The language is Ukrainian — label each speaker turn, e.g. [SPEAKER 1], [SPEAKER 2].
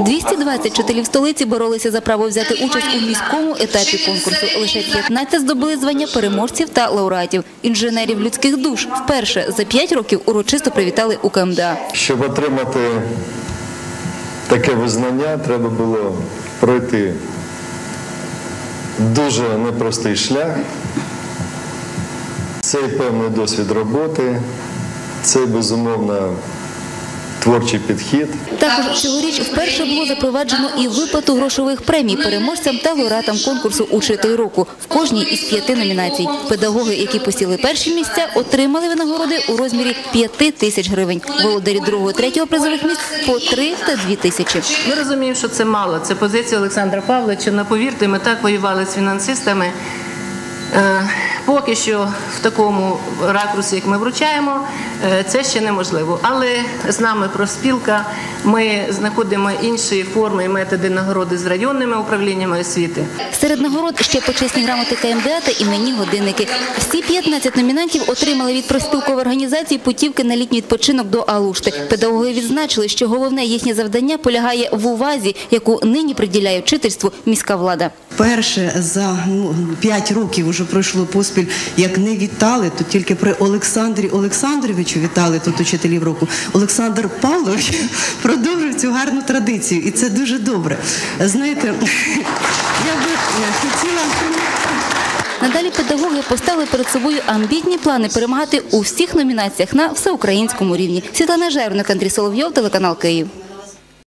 [SPEAKER 1] 220 вчителів столиці боролися за право взяти участь у міському етапі конкурсу. Лише 15 здобули звання переможців та лауреатів. Інженерів людських душ вперше за 5 років урочисто привітали у КМДА.
[SPEAKER 2] Щоб отримати таке визнання, треба було пройти дуже непростий шлях. Це і певний досвід роботи, це безумовно творчий підхід.
[SPEAKER 1] Також цьогоріч вперше було запроваджено і виплату грошових премій переможцям та лауреатам конкурсу «Учитель року» в кожній із п'яти номінацій. Педагоги, які посіли перші місця, отримали винагороди у розмірі 5 тисяч гривень. Володарі другого, третього призових місць по 3 та 2 тисячі.
[SPEAKER 3] Ми розуміємо, що це мало. Це позиція Олександра Павловича. Но повірте, ми так воювали з фінансистами. Поки що в такому ракурсі, як ми вручаємо, е, це ще неможливо. Але з нами профспілка, ми знаходимо інші форми і методи нагороди з районними управліннями освіти.
[SPEAKER 1] Серед нагород ще почесні грамоти КМДА та іменні годинники. Всі 15 номінантів отримали від профспілкової організації путівки на літній відпочинок до Алушти. Педагоги відзначили, що головне їхнє завдання полягає в увазі, яку нині приділяє вчительству міська влада.
[SPEAKER 4] Перше за ну, 5 років вже пройшло поспіль, як не вітали, то тільки при Олександрі Олександровичу вітали тут учителів року. Олександр Павлович продовжив цю гарну традицію, і це дуже добре. Знаєте, я би е, хотіла.
[SPEAKER 1] Надалі педагоги поставили перед собою амбітні плани перемагати у всіх номінаціях на всеукраїнському рівні. Світлана Жерник, Андрій Соловйов, телеканал Київ.